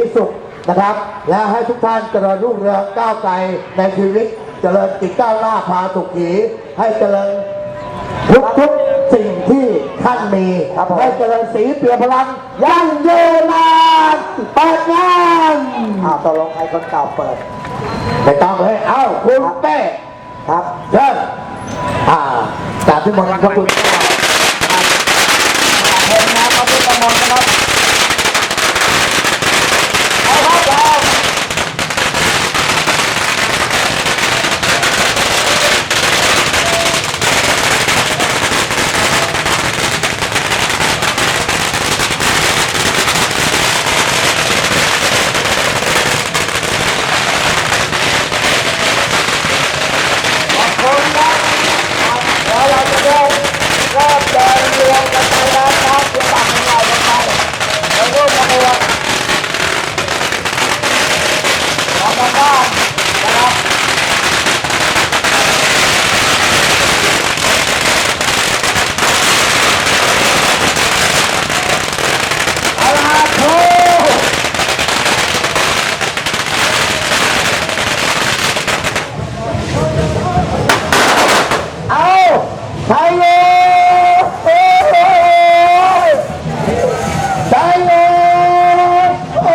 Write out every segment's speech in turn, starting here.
ที่สุขนะครับ และให้ทุกท่านเจริญรุ่งเรืองก้าวไกลในชีวิต เจริญกิจก้าวหน้าพาสุขี ให้เจริญทุกทุกๆสิ่งที่ท่านมีครับผมให้เจริญสีเปลี่ยนพลังยั่งยืนนานเปิดงานอ้าวตกลงใครคนเก่าเปิดไม่ต้องเลยเอ้าคุณเต้ครับเชิญอ่าจากที่มงคลขอบคุณ เพลงนะพระพุทธมนต์นะครับเอาครับเรา ขอบคุณครับเดี๋ยวเราจะเริ่มเริ่มเดินเรียงกันไปแล้วครับเดี๋ยวตักของเราลงไปเดี๋ยวรูปขบวนของทางบ้านนะครับเอาละครับครู เอาใช่เลยโอ้ยใช่เลยโอ้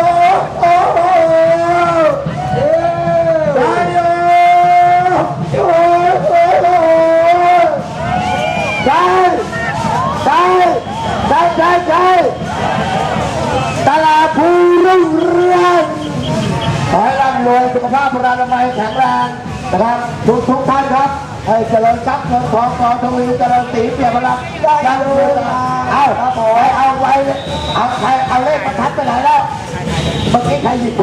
โอ้ใช่เลยโอ้โอ้ใช่ใช่ใช่ใช่ใช่ตลาดภูรุ่งเรืองข ยสุขภาพพลานามัยแข็งแรงนะครับทุกทุกท่านครับให้เจริญทรัพย์เงินทองกองทวีเจริญสีเปลี่ยนพลังยั่งยืนเอาครับผมเอาไว้เอาใครเอาเลขประทัดไปไหนแล้วเมื่อกี้ใครหยิบ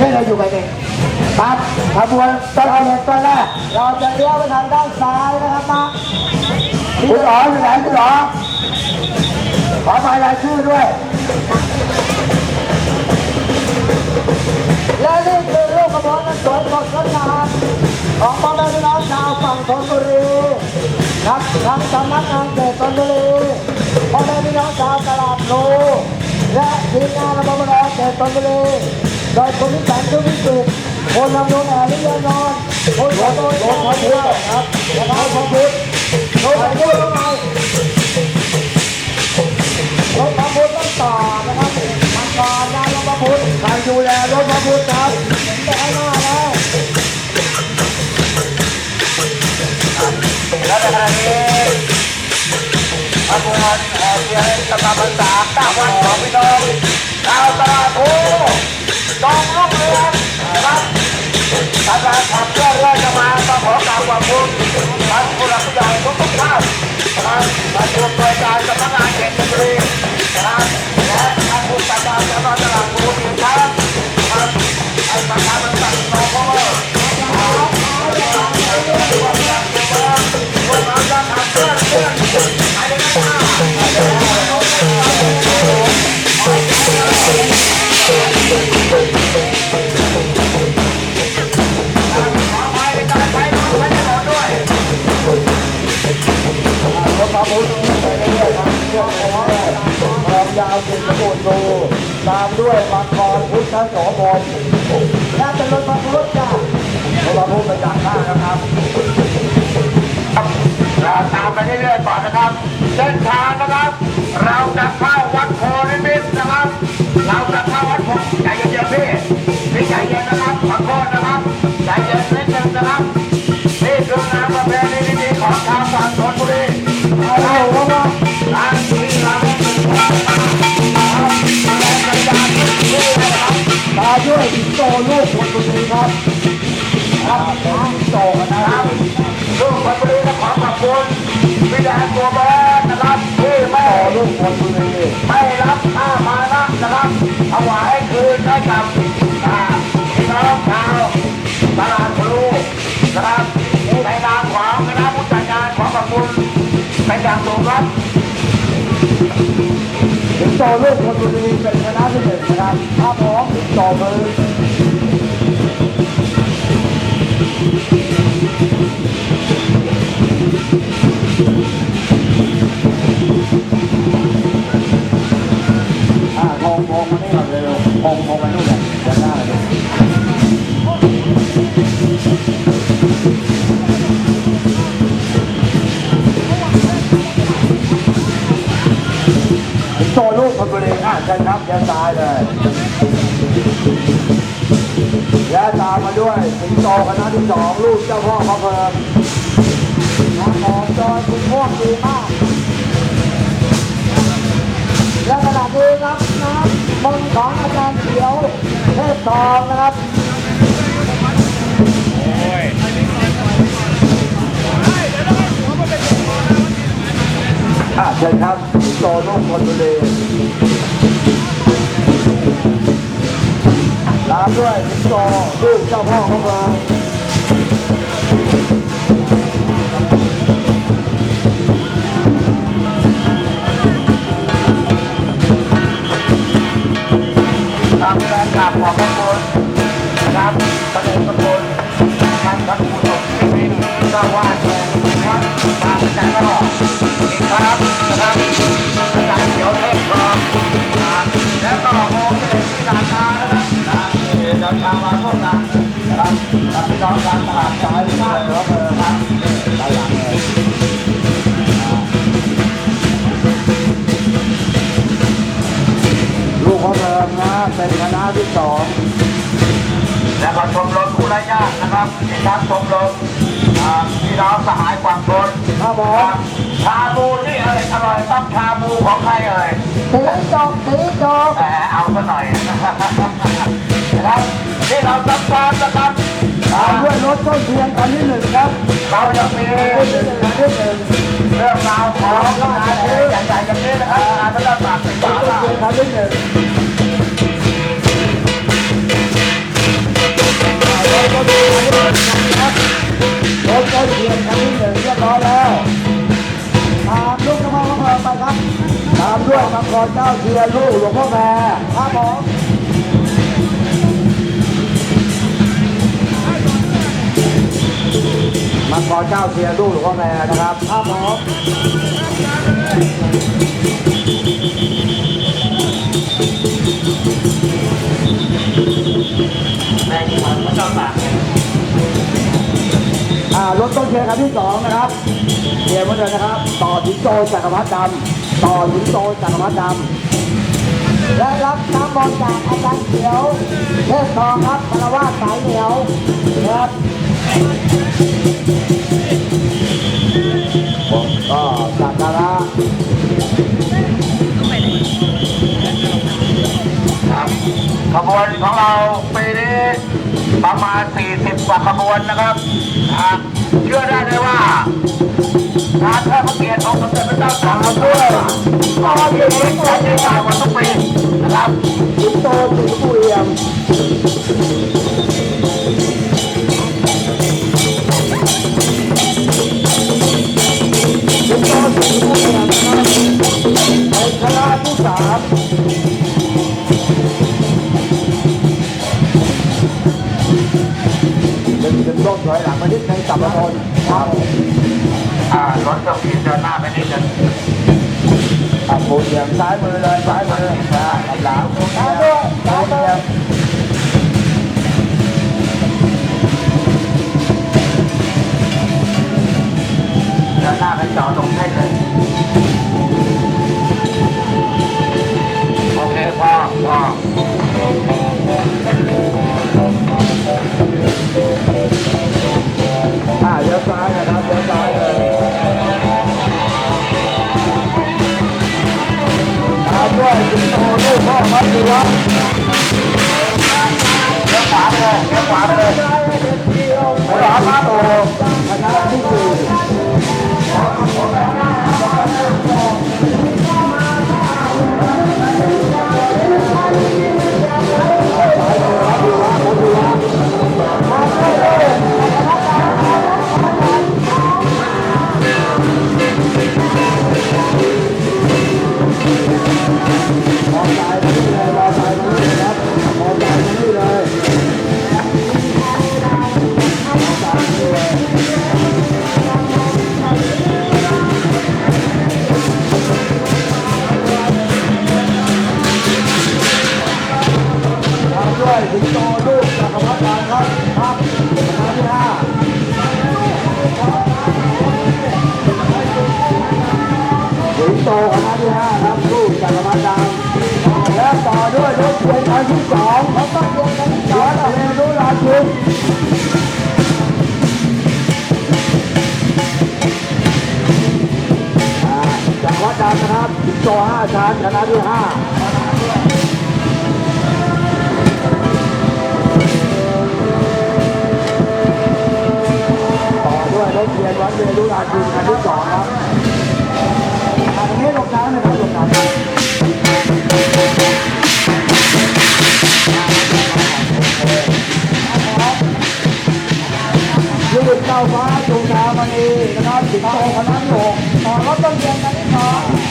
นี่เราอยู่ไปเองครับขบวนต้นเรียนต้นแรกเราจะเลี้ยวไปทางด้านซ้ายนะครับนะคุณหลออยู่ไหนคุณหลอขอหมายรายชื่อด้วย และนี่คือรูปขบวนอันสวยสดงดงามของพ่อแม่พี่น้องชาวฝั่งธนบุรีครับทางสำนักงานเขตธนบุรีพ่อแม่พี่น้องชาวตลาดโลและทีมงานระบบรองเขตธนบุรีโดยคุณวิสันทุวิจิตรคนนำรงแอริยานอนท์คนขอโทษขอโทษครับนะครับขอพุทธโทษขอพุทธ รดูแลรถพระพุทธครับไปข้างหน้าแล้วและในขณะนี้ขบวนแห่เทียนกำลังพรรษาเก้าวันของพี่น้องชาวตลาดโพจองลูกเรือนครับกำลังขับเคลื่อนเรื่อยจะมาต้องขอกราบขอบคุณท่านผู้หลักผู้ใหญ่ทุกทุกท่านนะครับมาชมโดยการสำนักงานเขตชลบุรีนะครับและท่านผู้จัดการจังหวัดตลาดโพอีกครั้งนะครับ ให้ ประชาชนสั่งสองข้อรถพระพุทธไปเรื่อยๆครับวาวสิบโลตามด้วยมังกรพุทธโสพลน่าจะรถพระพุทธจ้ะรถพระพุทธไปจากข้างนะครับตามไปเรื่อยๆก่อนนะครับ เส้นทางนะครับ เราจะเข้าวัดโพนิมิตนะครับ เราจะเข้าวัดโพใจเย็นๆพี่พี่ใจเย็นนะครับขอโทษนะครับใจเย็นนิดนึงนะครับนี่คืองานประเพณีดีๆของชาวฝั่งธนบุรีเราเพราะว่า สิงโตลูกคนบุรีครับครับสิงโตนะครับลูกธนบุรีก็ขอขอบคุณพี่แดงตัวแบนนะครับที่ไม่ลูกคนบุรีไม่รับค่ามานะนะครับถวายคืนให้กับพี่น้องชาวตลาดพลูนะครับในนามของคณะผู้จัดงานขอขอบคุณเป็นอย่างสูงครับ สิงโตลูกคนบุรีเป็นคณะที่หนึ่งนะครับครับผมสิงโตมืออ่าทองทองมานี่หน่อยเร็วทองงงกันนู่นแหละเดินหน้าเลย บุรีอะเชิญครับยันซ้ายเลยยันตามมาด้วยสิงโตคณะที่สองลูกเจ้าพ่อพระเพิงน้ำหอมจอยคุณม่วงดีมาก และขณะนี้ครับน้ำมนต์ของอาจารย์เขียวเทพทองนะครับอะเชิญครับสิงโตลูกคนบุรีามด้วยสิงโตลูกเจ้าพ่อของเราตามแรงกาบขอบพระคุณนะครับพระเดชพระคุณท่านพระคุณที่เป็นเจ้าวาดแห่งวัดบางแสนรออีกครั้งนะครับ เดินทางมาร่วมกันนะครับกับพี่น้องการตลาดสายหรือว่าเออครับด้านหลังเลยลูกพ่อเริงนะเป็นคณะที่สองและก็ชมรมผู้ไร้ญาตินะครับที่ทักชมรมพี่น้องสหายกวางชนครับผมชาบูที่เอ่ยอร่อยต้องชาบูของใครเอ่ยสีจกสีจกแหมเอาซะหน่อย นะครับที่เราซับซ้อนนะครับตามด้วยรถต้นเทียนคันที่หนึ่งครับเรายังมีคันที่หนึ่งเรื่องราวของงานใหญ่ๆอย่างนี้นะครับงานพระราชทานสิงต้นห์เทียนคันที่หนึ่งรถต้นเทียนคันที่หนึ่งเรียบร้อยแล้วตามลูกกระเพาะเพลิงไปครับตามด้วยมังกรเจ้าเทียนลูกหลวงพ่อแม่ครับผม มังกรเจ้าเทียนลูกหลวงพ่อแม่นะครับครับผมในของพระเจ้าตากอ่ารถต้นเทียนคันที่สองนะครับเทียนมือนเดิมนะครับ ต่อสิงโตจักรพรรดิดำต่อสิงโตจักรพรรดิดำและรับน้ำบอลจากอาจารย์เขียวเทพทองครับคารวะสายเหนียวนะครับ ผมก็สักการะครับขบวนของเราปีนี้ประมาณ 40 กว่าขบวนนะครับเชื่อได้เลยว่าการเทิดพระเกียรติองค์สมเด็จพระเจ้าตากสินด้วยก็ปีนี้จะยิ่งใหญ่กว่าทุกปีนะครับสิงโตสิงห์บุรียม ครับในคณะที่สามเป็นเป็นต้นถอยหลังมานิดนึงสับมาบนครับอ่ารถเครื่องบินเดินหน้าไปนิดนึงอะปูเหยียบซ้ายมือเลยซ้ายมืออ่าหลังซ้ายด้วยซ้ายมือเดินหน้าไปจอ ดตรงให้เนะครับสิงโตคณะที่หกต่อรถต้นเกียร์คันที่สอง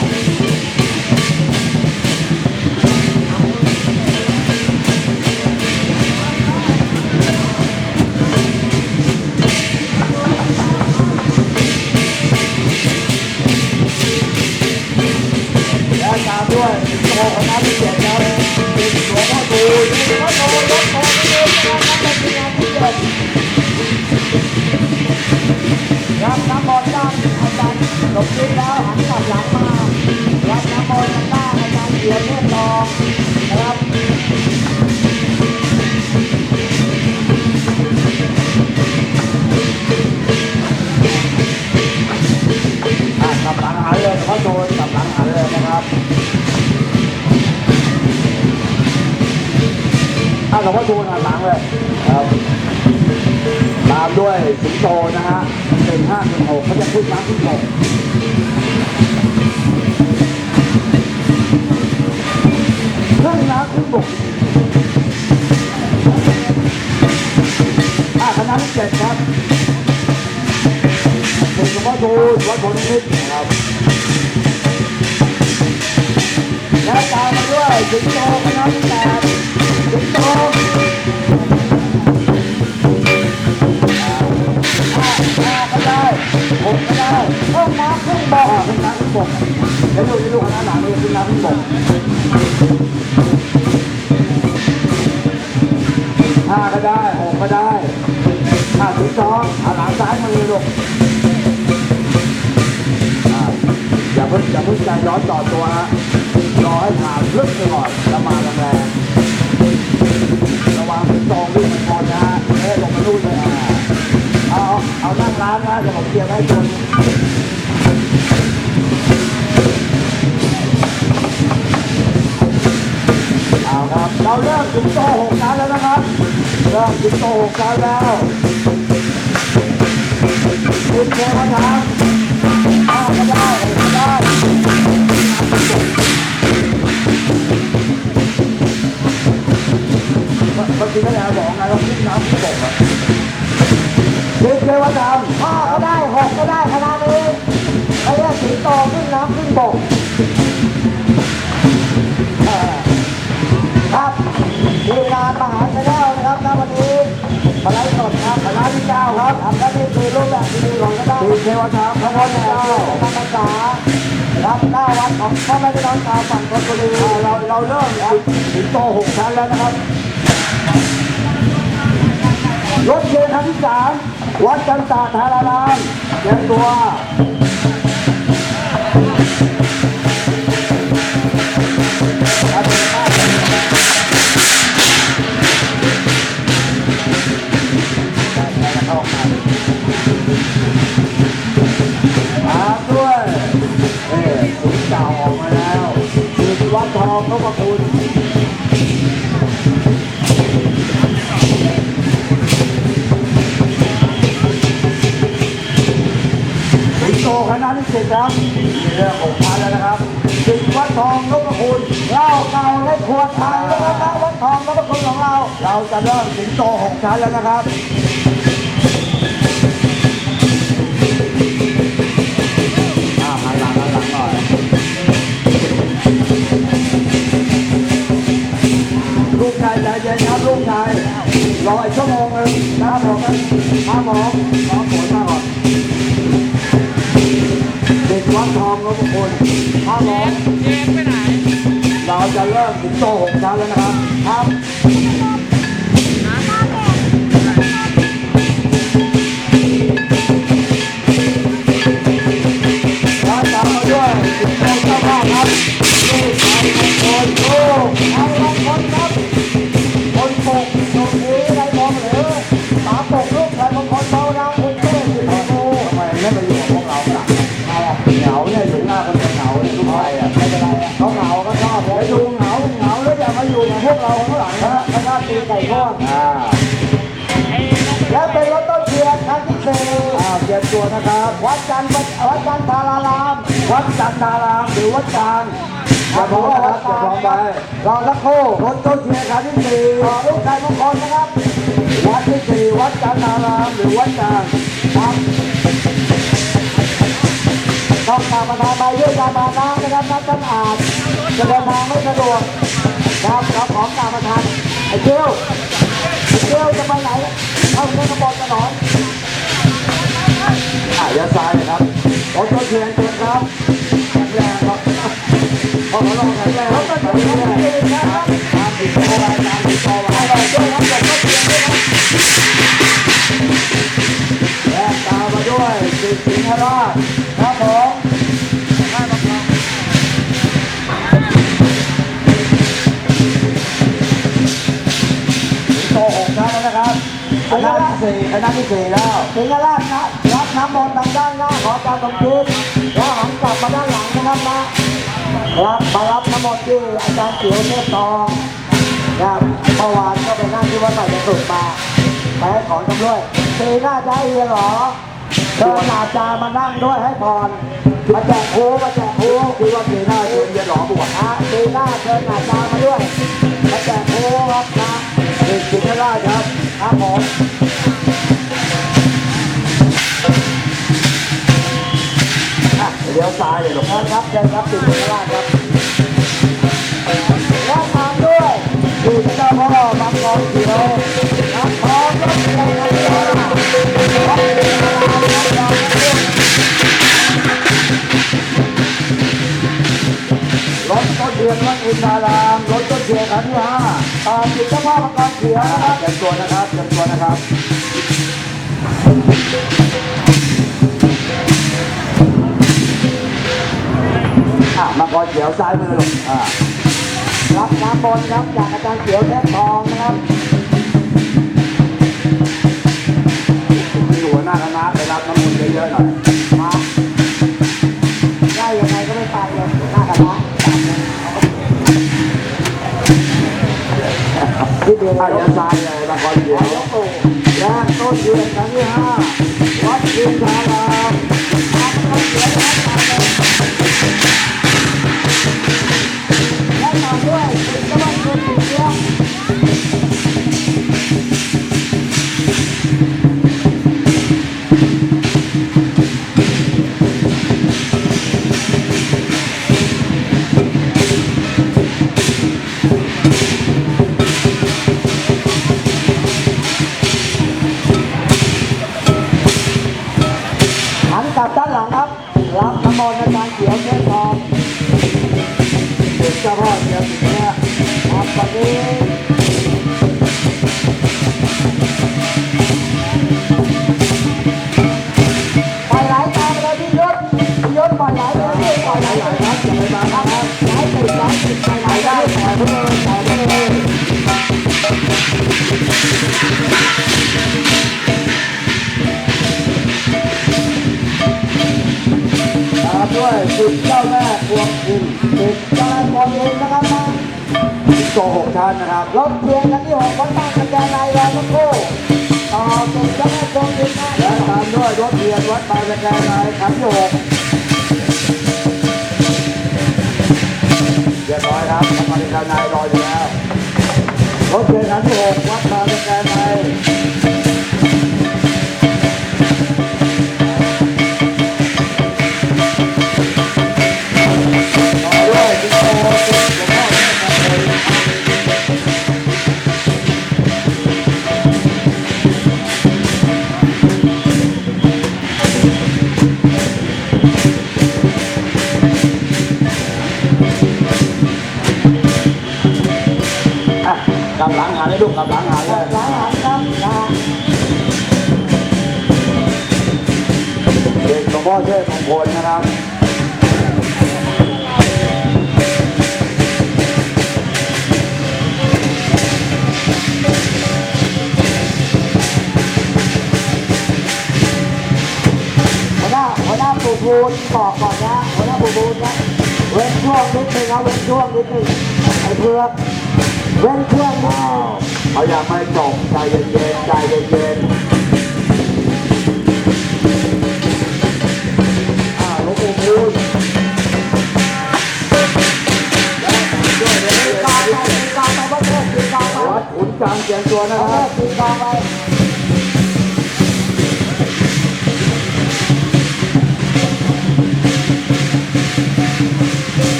รับน้ำมนต์ด้านอาจารย์หลบยุบแล้วหันกลับหลังมารับน้ำมนต์ด้านอาจารย์เขียวเทพทองนะครับกลับหลังหันเลยเขาโดนกลับหลังหันเลยนะครับถ้าหลวงพ่อดูหันหลังเลยครับามด้วยสิงโตนะฮะเป็นห้าเป็นหกเขาจะขึ้นน้ำขึ้นหกขึ้นน้ำขึ้นบกอ่าคณะที่เจ็ดครับเป็นหลวงพ่อทูลวัดผลนิดนะครับและตามมาด้วยสิงโตคณะที่แปดสิงโต ได้หกก็ได้ห้องน้ำขึ้นบกขึ้นน้ำขึ้นบกเดี๋ยวดูดูคณะหลังเลยขึ้นน้ำขึ้นบกห้าก็ได้หกก็ได้ห้าถึงสองเอาหลังซ้ายมือลูกอ่าอย่าเพิ่งอย่าเพิ่งใจร้อนต่อตัวฮะรอให้ผ่านลึกไปก่อนแล้วมาแรงระวังตองวิ่งมันพอนะ เอาเอานั่งร้านนะเดี๋ยวผมเตรียมให้คุณเอาครับเราเริ่มถึงโตหกชั้นแล้วนะครับเริ่มถึงโตหกชั้นแล้วคุณเทวทามอ้าวก็ได้ก็ได้เมื่อกี้ก็แล้วบอกไงเราขึ้นน้ำขึ้นบกอะ สิบเทวดาห้าก็ได้หกก็ได้คณะนี้เขาเรียกสีโตขึ้นน้ำขึ้นบกเอ่อครับทีมงานมหาชนแนลนะครับณวันนี้มาไลฟ์สดครับคณะที่เก้าครับอันนี้คือรูปแบบที่ดีของคณะทีมเทวดาพระพุทธเจ้าธรรมศาสตร์รับหน้าวัดของพ่อแม่พี่น้องชาวฝั่งธนบุรีเราเราเริ่มครับสิงโตหกชั้นแล้วนะครับรถเย็นคันที่สาม วัดกันตาธารารามเตรียมตัวตามด้วยเอ๊ะคุณเก่าออกมาแล้วคือวัดทองนพคุณ ที่เจ็ดครับนี่เรื่องของพันแล้วนะครับสิงวัดทองนพคุณเหล้าเก่าและขวดไทยแล้วนะครับวัดทองนพคุณของเรา เราจะเริ่มสิงโตหกชั้นแล้วนะครับอ่าหันหลังหันหลังหน่อยลูกชายใจเย็นครับลูกชายรออีกชั่วโมงหนึงนะครับผมมาหมอหมอผล วัดทองนพคุณห้าหมอเจนไปไหน เราจะเริ่มถึงโตหกชั้นแล้วนะครับ ครับ นะครับ วัดจันทร์วัดจันทราราม วัดจันทารามหรือวัดกลางจะพร้อมนครับจะพร้อมไปรอสักครู่รถต้นเทียนครั้งที่สี่ต่อลูกชายมงคลนะครับ วัดที่สี่วัดจันทารามหรือวัดกลางครับต้องการประทานใบยื่นยามานะนะครับนักท่านอาจจะเดินทางไม่สะดวกครับเราของการประทานไอ้เจ้าไอ้เจ้าจะไปไหนเข้าเรื่องกระบอกกระหนอน เทียนเต็มครับแข็งแรงครับพอเขาแข็งแรงรถต้นเทียนครั้งที่สี่นะครับตามติดต่อไว้ตามติดต่อไว้เราด้วยครับเด็กก็เพียงด้วยนะแลกตามมาด้วยสิสิงห์ราชครับผมโตหกชั้นแล้วนะครับคณะที่สี่คณะที่สี่แล้วถึงจะราดนะรับ น้ำมนต์ทางด้านหน้าของอาจารย์สมคิดแล้วหันกลับมาด้านหลังนะครับนะรับมารับน้ำมนต์ที่อาจารย์เขียวเทพทองครับเมื่อวานก็ไปนั่งที่วัดใหม่จะสุดมาไปให้ของจำด้วยตีหน้าจะให้เฮียเหรอเชิญอาจารย์มานั่งด้วยให้พรมาแจกครูมาแจกครูคิดว่าปีหน้าเชิญเย็นหลอบวชนะตีหน้าเชิญอาจารย์มาด้วยมาแจกครูครับนะสิสิงห์ราชครับครับผม เลี้ยวซ้ายเลยลูกเชิญครับเชิญครับติดข้างล่างครับและตามด้วยดูเจ้าพ่อบางกองเขียวน้ำทองรถเกียร์ครับรถต้นเทียนวัดอินทารามรถต้นเทียนครั้งที่ห้าตามติดเจ้าพ่อบางกองเขียวนะครับเตรียมตัวนะครับเตรียมตัวนะครับ อะมาคอยเขียวซ้ายมือลงอ่ารับน้ำบนครับจากอาจารย์เขียวแท้ทองนะครับมีหัวหน้าคณะไปรับน้ำมนต์เยอะๆหน่อย ท่านนะครับรบเพลงกันที่หกวัดบ้านกันแดนในรอสักครู่ต่อติดเจ้าแม่ตรงนี้นะและตามด้วยรถเทียนวัดบางตะแกรงในครั้งที่หกเรียบร้อยครับทำมาในคานายรออยู่แล้วรถเทียนครั้งที่หกวัดบางตะแกรงใน บอกก่อนนะหัวหน้าบูบูนะเว้นช่วงนิดนึงนะเว้นช่วงนิดนึงไอ้เพื่อเว้นช่วงนะเขาอยากไม่จบใจเย็นๆใจเย็น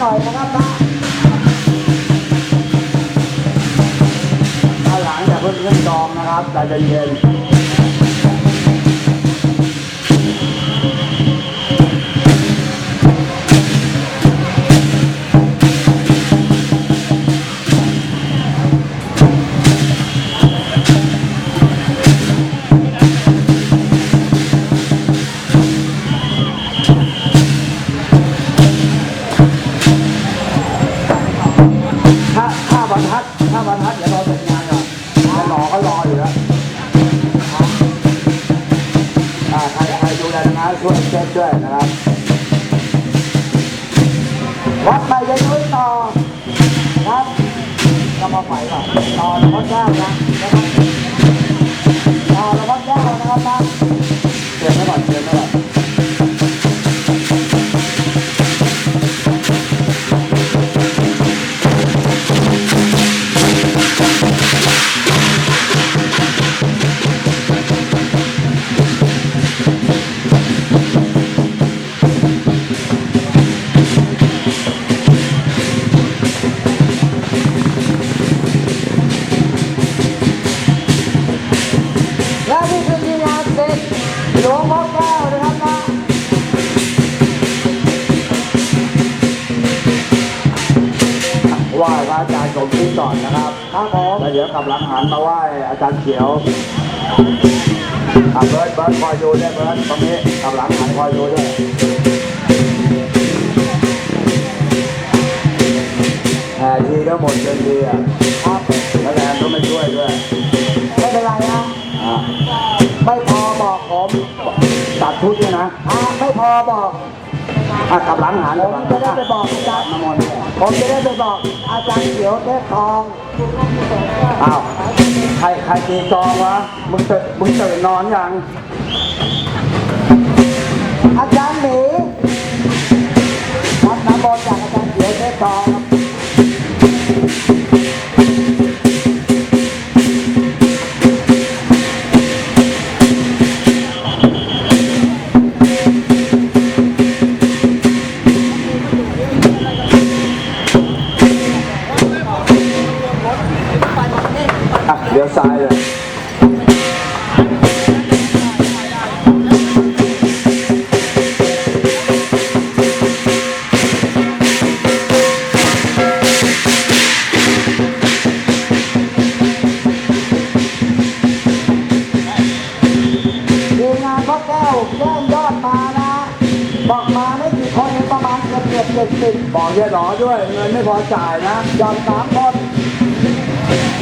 หน่อยนะครับนะถ้าหลังอย่าเพิ่งเล่นดองนะครับใจเย็น ต่อหล ทีก็หมดเงินดีอะครับแล้วแรงก็ไม่ช่วยด้วย ไม่เป็นไรนะอะไม่พอบอกผมตัดชุดเนี่ยนะอ่าไม่พอบอก อะกลับหลังหันผมจะได้ไปบอกอาจารย์น้ำมนต์เนี่ยผมจะได้ไปบอกอาจารย์เขียวเทพทองอ้าวใครใครตีกลองวะมึงตื่นมึงตื่นนอนยังอาจารย์หมีรับน้ำมนต์จากอาจารย์เขียวเทพทอง ของเยายหลอด้วย เงินไม่พอจ่ายนะยอมสามคน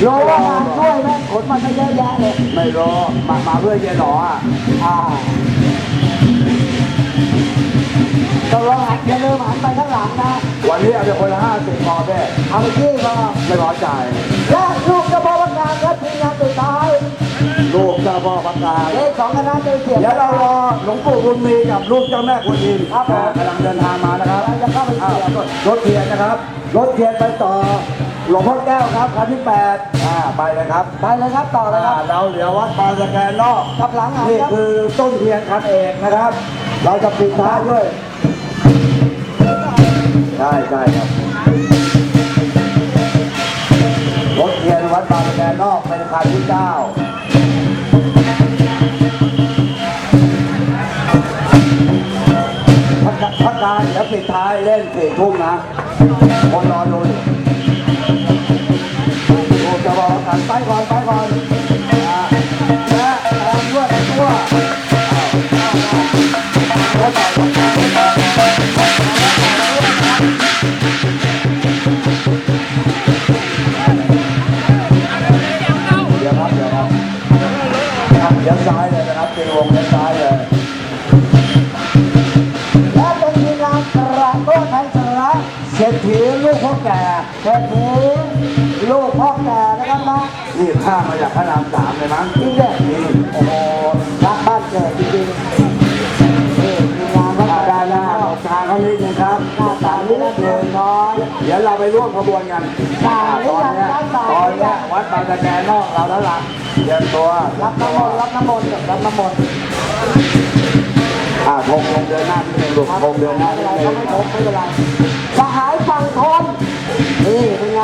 รู้ว่างานช่วยแม่งขนมาไม่เยอะแยะเลย ไม่รอมามาเพื่อเยอะหลออะอ่าตกลงหันอย่าลืมหันไปข้างหลังนะ วันนี้เอาไปคนละห้าสิบพอแม่เอาไปที่ก็ไม่พอจ่ายและลูกจะพอก จ้าพ่อประกาศเลขของคณะเดินเสียงเดี๋ยวเรารอหลวงปู่บุญมีกับลูกเจ้าแม่กวนอิมครับผมกำลังเดินทางมานะครับเราจะเข้าไปอ้าวเสียงรถเทียนนะครับ รถเทียนไปต่อหลวงพ่อแก้วครับคันที่แปดอ่าไปเลยครับไปเลยครับต่อเลยคอ่ารับเราเหลือวัดปลาสแกนนอกกับหลังหันนี่ครับคือต้นเทียนคันเอกนะครับ เราจะปิดท้ายด้วยใช่ใช่ครับรถเทียนวัดบางแกนนอกเป็นคันที่เก้า ปิดท้ายเล่นสี่ทุ่มนะ คนรอดูอยู่ก่อนไปก่อนอ่าและตามด้วยไอ้ตัวอ้าวเอาเอาเอาเดี๋ยวครับเดี๋ยวครับเลี้ยวซ้ายเลยนะครับตีวงเลี้ยวซ้าย ลูกพ่อแก่เศรษฐีลูกพ่อแก่นะครับนะนี่ข้ามาจากพระรามสามเลยมั้งจริงเนี่โอ้โหรักบ้านเกิดจริงๆนี่ทีงานวัดอ่าดาด้านหราน้าทางเขานิดนึงครับหน้าตาเล็กเล็กน้อย เดี๋ยวเราไปร่วมขบวนกันตอนนี้ตอนนี้วัดบางตะแกนอกเราแล้วล่ะเตรียมตัวรับน้ำมนต์รับน้ำมนต์กับรับน้ำมนต์อ่าธงลงเดินหน้านิดนึงลูกธงเดินหน้าไม่นิเป็นดไรนึก็งไม่พบไม่เป็นไรสหายฝั่ง ทนนี่เป็นไง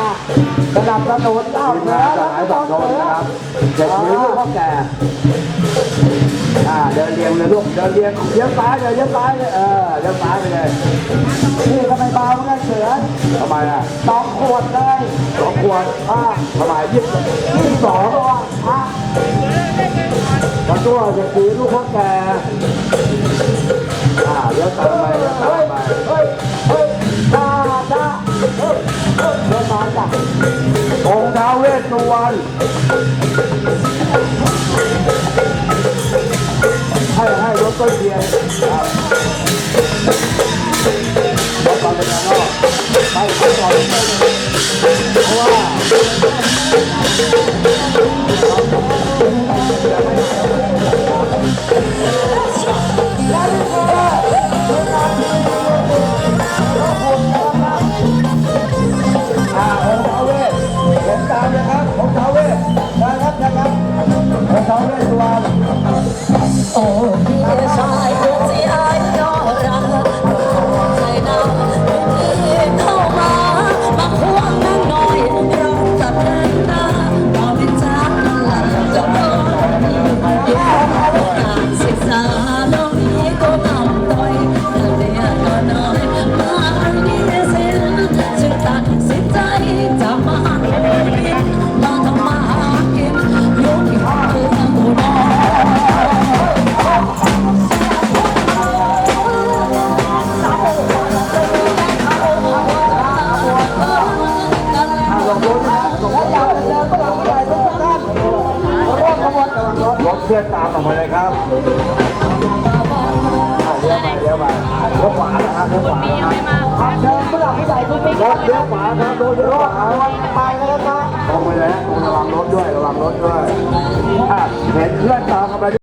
สนับสนุนเจ้าทีมเสืงาอนสหายบักโดนนะครับเศรษฐีลูกพ่อแก่อ่าเดินเรียงเลยลูกเดินเรียงเลี้ยวซ้ายเลยเลี้ยวซ้ายเลยเออเลี้ยวซ้ายไปเลยนี่ก็ไม่เบาเหมือนกันเสือทำไมอะสองขวดเลยสองขวดอ่าทำไมยี่สิบที่สองตัวอะกระตัวเศรษฐีลูกพ่อแก่อ่าเลี้ยวตามไปเลี้ยวตาเฮ้มยไป องค์ท้าวเวสสุวรรณให้ให้รถต้นเทียนครับรถตอนเป็นนอกไปไปต่อเพราะว่า